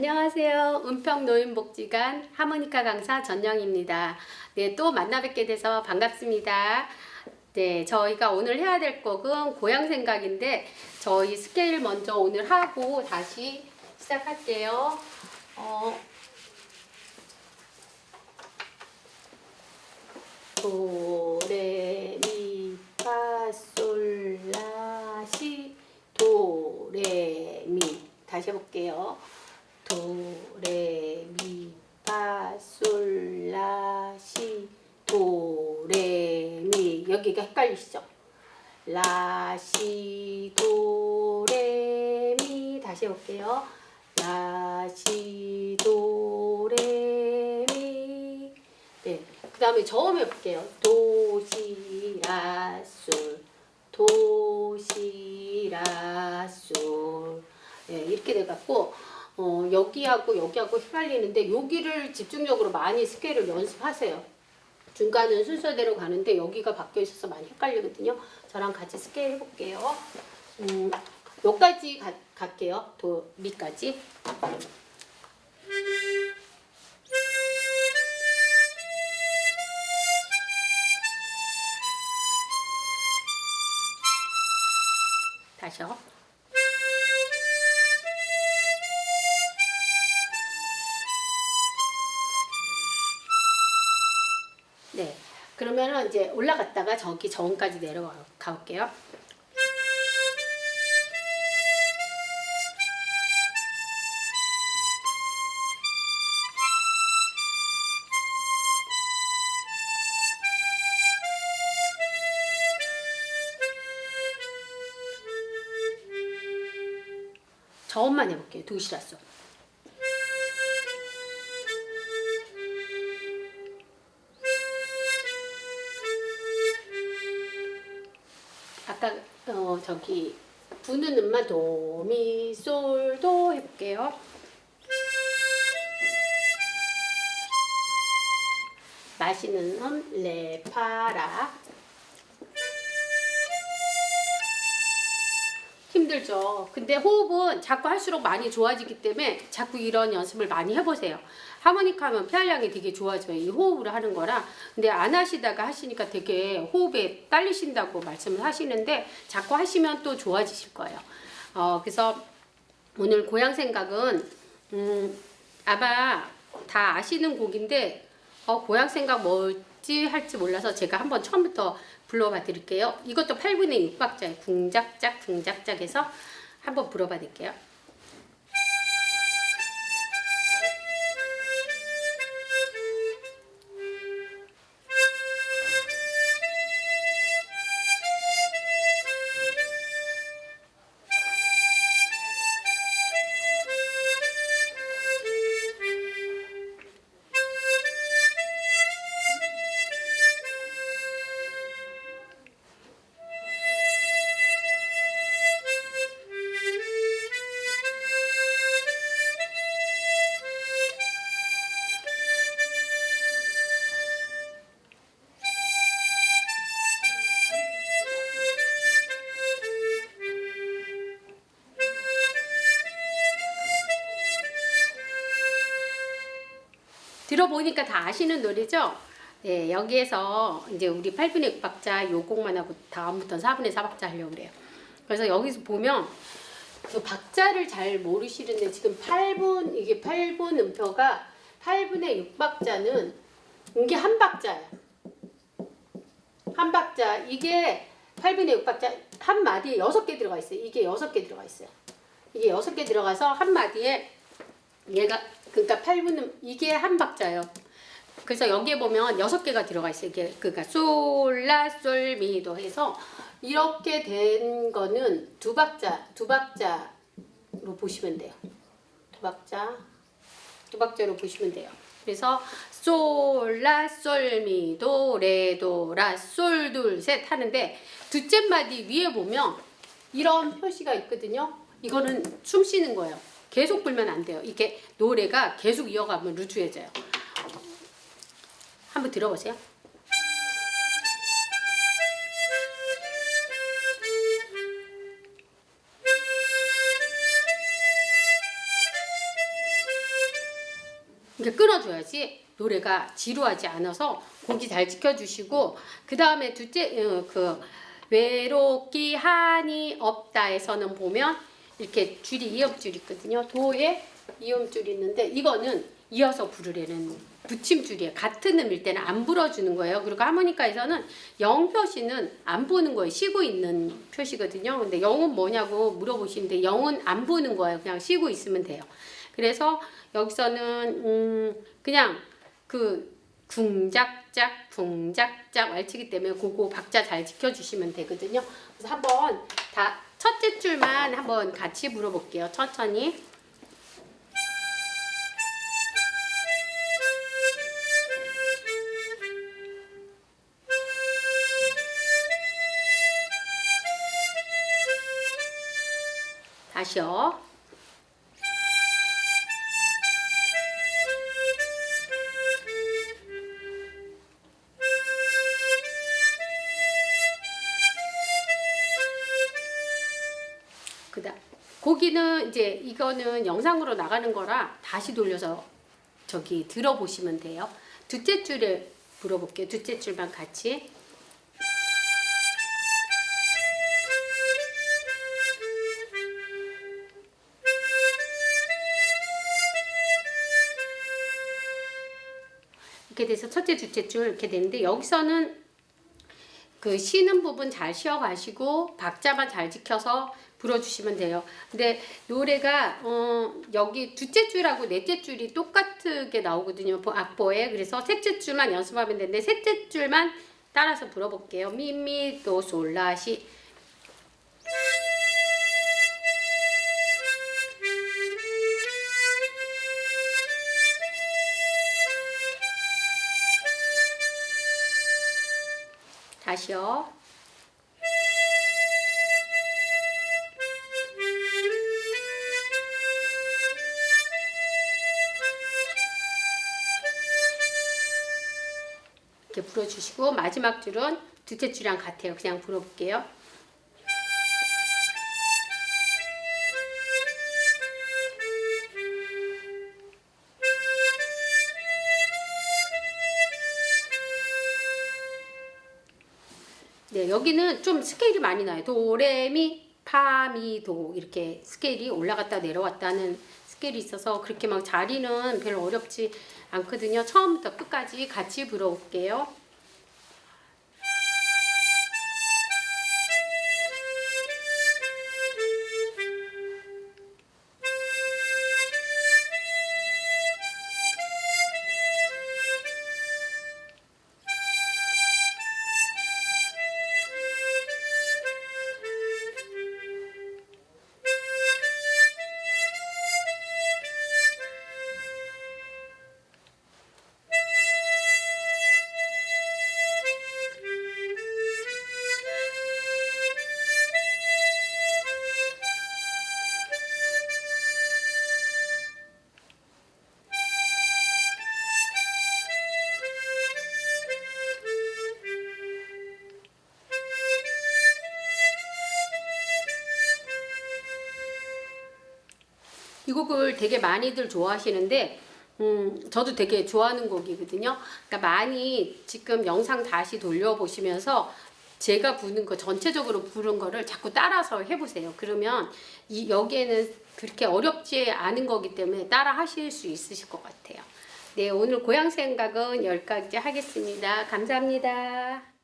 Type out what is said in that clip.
안녕하세요. 은평 노인복지관 하모니카 강사 전영입니다. 네, 또 만나 뵙게 돼서 반갑습니다. 네, 저희가 오늘 해야 될 곡은 고향 생각인데 저희 스케일 먼저 오늘 하고 다시 시작할게요. 어, 도 레 미 파 솔 라 시 도 레 미 다시 해볼게요. 도레미파솔라시 도레미 여기가 헷갈리시죠? 라시 도레미 다시 해볼게요. 라시 도레미 네. 그 다음에 저음 해볼게요. 도시라솔 도시라솔 네, 이렇게 돼갖고 어, 여기하고 여기하고 헷갈리는데 여기를 집중적으로 많이 스케일을 연습하세요. 중간은 순서대로 가는데 여기가 바뀌어 있어서 많이 헷갈리거든요. 저랑 같이 스케일 해볼게요. 음, 여기까지 가, 갈게요. 도, 미까지. 다시요. 그러면은 이제 올라갔다가 저기 저음까지 내려가 볼게요. 저음만 해볼게요. 도시라서. 아까 어 저기 부는 음만 도미솔도 해볼게요. 마시는 음 레파라 힘들죠. 근데 호흡은 자꾸 할수록 많이 좋아지기 때문에 자꾸 이런 연습을 많이 해보세요. 하모니카 하면 폐활량이 되게 좋아져요. 이 호흡으로 하는 거라. 근데 안 하시다가 하시니까 되게 호흡에 딸리신다고 말씀을 하시는데 자꾸 하시면 또 좋아지실 거예요. 어, 그래서 오늘 고향 생각은 음, 아마 다 아시는 곡인데 어, 고향 생각 뭐지 할지 몰라서 제가 한번 처음부터 불러봐 드릴게요. 이것도 8분의 6박자예요. 궁작작 궁작작해서 한번 불어봐 드릴게요. 들어보니까 다 아시는 노래죠? 네, 여기에서 이제 우리 8분의 6박자 요 곡만 하고 다음부터는 4분의 4박자 하려고 그래요. 그래서 여기서 보면 그 박자를 잘 모르시는데 지금 8분 이게 8분 음표가 8분의 6박자는 이게 한 박자야. 한 박자 이게 8분의 6박자 한 마디에 6개 들어가 있어요. 이게 6개 들어가 있어요. 이게 6개 들어가서 한 마디에 얘가 그러니까 8분은 이게 한 박자예요. 그래서 여기에 보면 여섯 개가 들어가 있어요. 이게 그러니까 솔라 솔미도 해서 이렇게 된 거는 두 박자 두 박자로 보시면 돼요. 두 박자 두 박자로 보시면 돼요. 그래서 솔라 솔미도 레도라 솔 둘 셋 하는데 둘째 마디 위에 보면 이런 표시가 있거든요. 이거는 숨 쉬는 거예요. 계속 불면 안 돼요. 이게 노래가 계속 이어가면 루즈해져요. 한번 들어보세요. 이렇게 끊어줘야지 노래가 지루하지 않아서 곡이 잘 지켜주시고 그 다음에 둘째 어, 그 외롭기 한이 없다에서는 보면 이렇게 줄이 이음줄이 있거든요. 도에 이음줄이 있는데 이거는 이어서 부르려는 붙임줄이에요. 같은 음일 때는 안 불어주는 거예요. 그리고 하모니카에서는 영 표시는 안 보는 거예요. 쉬고 있는 표시거든요. 근데 영은 뭐냐고 물어보시는데 영은 안 보는 거예요. 그냥 쉬고 있으면 돼요. 그래서 여기서는 음 그냥 그 궁작작 궁작작 말치기 때문에 그거 박자 잘 지켜주시면 되거든요. 그래서 한번 다 첫째 줄만 한번 같이 불어볼게요. 천천히. 다시요. 고기는 이제 이거는 영상으로 나가는 거라 다시 돌려서 저기 들어보시면 돼요. 둘째 줄에 불어볼게요. 둘째 줄만 같이. 이렇게 돼서 첫째, 둘째 줄 이렇게 되는데 여기서는 그 쉬는 부분 잘 쉬어 가시고 박자만 잘 지켜서 불어주시면 돼요. 근데 노래가 어 여기 둘째 줄하고 넷째 줄이 똑같게 나오거든요. 보- 악보에 그래서 셋째 줄만 연습하면 되는데 셋째 줄만 따라서 불어볼게요. 미미 도 솔라시 다시요. 불어주시고 마지막 줄은 둘째 줄이랑 같아요. 그냥 불어볼게요. 네, 여기는 좀 스케일이 많이 나요. 도레미 파미도 이렇게 스케일이 올라갔다 내려왔다는 스케일이 있어서 그렇게 막 자리는 별로 어렵지 않거든요. 처음부터 끝까지 같이 불어올게요. 이 곡을 되게 많이들 좋아하시는데 음, 저도 되게 좋아하는 곡이거든요. 그러니까 많이 지금 영상 다시 돌려보시면서 제가 부는 거 전체적으로 부른 거를 자꾸 따라서 해보세요. 그러면 이 여기에는 그렇게 어렵지 않은 거기 때문에 따라 하실 수 있으실 것 같아요. 네, 오늘 고향 생각은 여기까지 하겠습니다. 감사합니다.